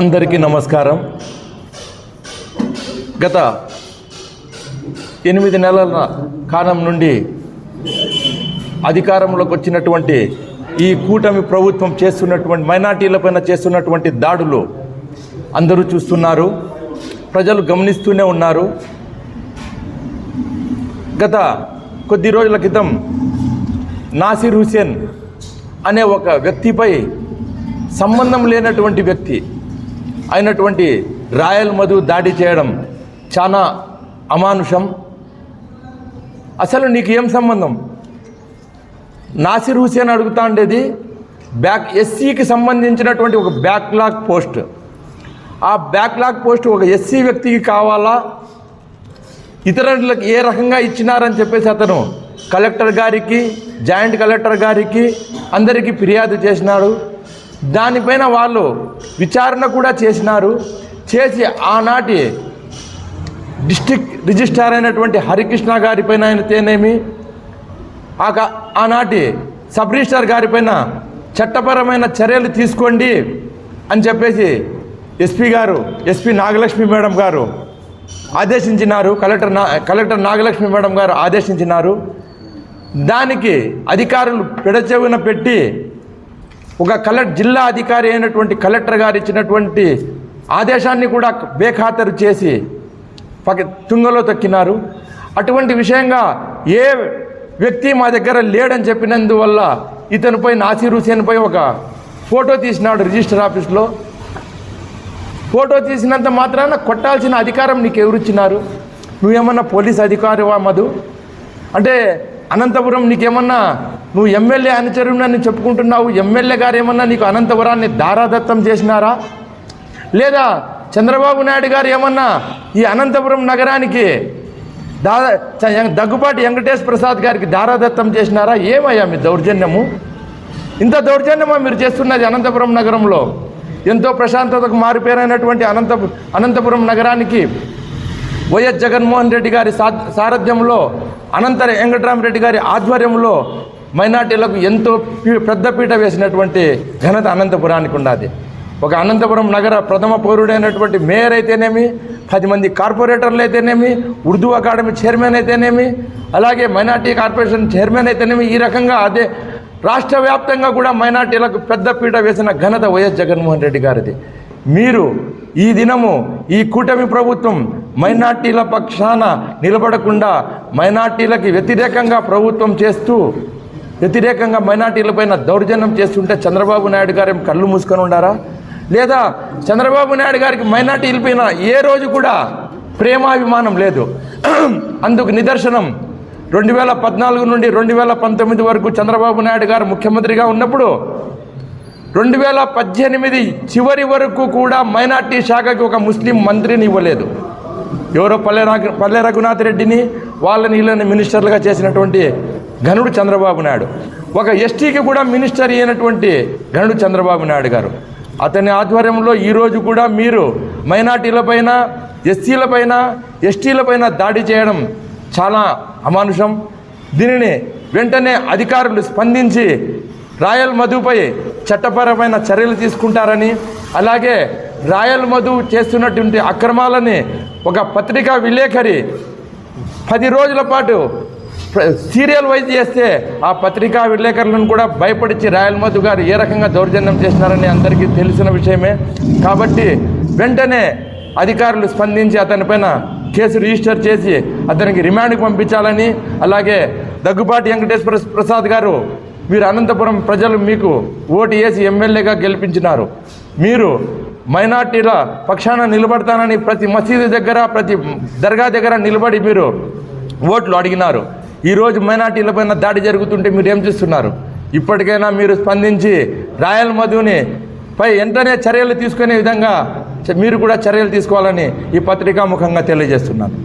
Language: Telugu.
అందరికీ నమస్కారం. గత ఎనిమిది నెలల కాలం నుండి అధికారంలోకి వచ్చినటువంటి ఈ కూటమి ప్రభుత్వం చేస్తున్నటువంటి మైనార్టీలపైన చేస్తున్నటువంటి దాడులు అందరూ చూస్తున్నారు ప్రజలు గమనిస్తూనే ఉన్నారు. గత కొద్ది రోజుల క్రితం నాసిర్ హుసేన్ అనే ఒక వ్యక్తిపై సంబంధం లేనటువంటి వ్యక్తి అయినటువంటి రాయల్ మధు దాడి చేయడం చాలా అమానుషం. అసలు నీకు ఏం సంబంధం? నాసిర్ హుసేన్ అడుగుతా ఉండేది బ్యాక్ ఎస్సీకి సంబంధించినటువంటి ఒక బ్యాక్లాగ్ పోస్ట్. ఆ బ్యాక్లాగ్ పోస్ట్ ఒక ఎస్సీ వ్యక్తికి కావాలా? ఇతరులకు ఏ రకంగా ఇచ్చినారని చెప్పేసి అతను కలెక్టర్ గారికి జాయింట్ కలెక్టర్ గారికి అందరికీ ఫిర్యాదు చేసినాడు. దానిపైన వాళ్ళు విచారణ కూడా చేసినారు. చేసి ఆనాటి డిస్టిక్ రిజిస్ట్రార్ అయినటువంటి హరికృష్ణ గారిపైన అయితేనేమి ఆ ఆనాటి సబ్ రిజిస్ట్రార్ గారిపైన చట్టపరమైన చర్యలు తీసుకోండి అని చెప్పేసి ఎస్పీ గారు ఎస్పీ నాగలక్ష్మి మేడం గారు ఆదేశించినారు. కలెక్టర్ నా కలెక్టర్ నాగలక్ష్మి మేడం గారు ఆదేశించినారు. దానికి అధికారులు పెడచెవిన పెట్టి ఒక కలెక్ట్ జిల్లా అధికారి అయినటువంటి కలెక్టర్ గారు ఇచ్చినటువంటి ఆదేశాన్ని కూడా బేఖాతరు చేసి పక్క తుంగలో తొక్కినారు. అటువంటి విషయంగా ఏ వ్యక్తి మా దగ్గర లేడని చెప్పినందువల్ల ఇతనిపై నాసీర్ హుసేన్పై ఒక ఫోటో తీసినాడు రిజిస్టర్ ఆఫీస్లో. ఫోటో తీసినంత మాత్రాన కొట్టాల్సిన అధికారం నీకు ఎవరిచ్చినారు? నువ్వేమన్నా పోలీస్ అధికారివా మధు? అంటే అనంతపురం నీకేమన్నా నువ్వు ఎమ్మెల్యే అనుచరునని చెప్పుకుంటున్నావు ఎమ్మెల్యే గారు ఏమన్నా నీకు అనంతపురాన్ని దారాదత్తం చేసినారా? లేదా చంద్రబాబు నాయుడు గారు ఏమన్నా ఈ అనంతపురం నగరానికి దాదా దగ్గుపాటి వెంకటేష్ ప్రసాద్ గారికి దారాదత్తం చేసినారా? ఏమయ్యా మీ దౌర్జన్యము? ఇంత దౌర్జన్యమా మీరు చేస్తున్నది అనంతపురం నగరంలో? ఎంతో ప్రశాంతతకు మారిపోయినటువంటి అనంత అనంతపురం నగరానికి వైఎస్ జగన్మోహన్ రెడ్డి గారి సా సారథ్యంలో అనంతర వెంకటరామరెడ్డి గారి ఆధ్వర్యంలో మైనార్టీలకు ఎంతో పీ- పెద్దపీట వేసినటువంటి ఘనత అనంతపురానికి ఉన్నది. ఒక అనంతపురం నగర ప్రథమ పౌరుడైనటువంటి మేయర్ అయితేనేమి పది మంది కార్పొరేటర్లు అయితేనేమి ఉర్దూ అకాడమీ చైర్మన్ అయితేనేమి అలాగే మైనార్టీ కార్పొరేషన్ చైర్మన్ అయితేనేమి ఈ రకంగా అదే రాష్ట్ర వ్యాప్తంగా కూడా మైనార్టీలకు పెద్దపీట వేసిన ఘనత వైఎస్ జగన్మోహన్ రెడ్డి గారిది. మీరు ఈ దినము ఈ కూటమి ప్రభుత్వం మైనార్టీల పక్షాన నిలబడకుండా మైనార్టీలకి వ్యతిరేకంగా ప్రభుత్వం చేస్తూ వ్యతిరేకంగా మైనార్టీలపైన దౌర్జన్యం చేస్తుంటే చంద్రబాబు నాయుడు గారు ఏం కళ్ళు మూసుకొని ఉండారా? లేదా చంద్రబాబు నాయుడు గారికి మైనార్టీలపైన ఏ రోజు కూడా ప్రేమాభిమానం లేదు? అందుకు నిదర్శనం. రెండు వేల పద్నాలుగు నుండి రెండు వేల పంతొమ్మిది వరకు చంద్రబాబు నాయుడు గారు ముఖ్యమంత్రిగా ఉన్నప్పుడు రెండు వేల పద్దెనిమిది చివరి వరకు కూడా మైనార్టీ శాఖకి ఒక ముస్లిం మంత్రిని ఇవ్వలేదు. ఎవరో పల్లె పల్లె రఘునాథ్ రెడ్డిని వాళ్ళని వీళ్ళని మినిస్టర్లుగా చేసినటువంటి ఘనుడు చంద్రబాబు నాయుడు. ఒక ఎస్టీకి కూడా మినిస్టర్ అయినటువంటి ఘనుడు చంద్రబాబు నాయుడు గారు. అతని ఆధ్వర్యంలో ఈరోజు కూడా మీరు మైనార్టీలపైన ఎస్సీలపైన ఎస్టీలపైన దాడి చేయడం చాలా అమానుషం. దీనిని వెంటనే అధికారులు స్పందించి రాయల్ మధుపై చట్టపరమైన చర్యలు తీసుకుంటారని అలాగే రాయల్ మధు చేస్తున్నటువంటి అక్రమాలని ఒక పత్రికా విలేకరి పది రోజుల పాటు సీరియల్ వైజ్ చేస్తే ఆ పత్రికా విలేకరులను కూడా భయపడిచి రాయల్ మధు గారు ఏ రకంగా దౌర్జన్యం చేసినారని అందరికీ తెలిసిన విషయమే. కాబట్టి వెంటనే అధికారులు స్పందించి అతనిపైన కేసు రిజిస్టర్ చేసి అతనికి రిమాండ్కి పంపించాలని అలాగే దగ్గుబాటి వెంకటేశ్వర ప్రసాద్ గారు మీరు అనంతపురం ప్రజలు మీకు ఓటు వేసి ఎమ్మెల్యేగా గెలిపించినారు. మీరు మైనార్టీల పక్షాన నిలబడతానని ప్రతి మసీదు దగ్గర ప్రతి దర్గా దగ్గర నిలబడి మీరు ఓట్లు అడిగినారు. ఈరోజు మైనార్టీలపైన దాడి జరుగుతుంటే మీరు ఏం చేస్తున్నారు? ఇప్పటికైనా మీరు స్పందించి రాయల్ మధుని పై వెంటనే చర్యలు తీసుకునే విధంగా చ- మీరు కూడా చర్యలు తీసుకోవాలని ఈ పత్రికా ముఖంగా తెలియజేస్తున్నాను.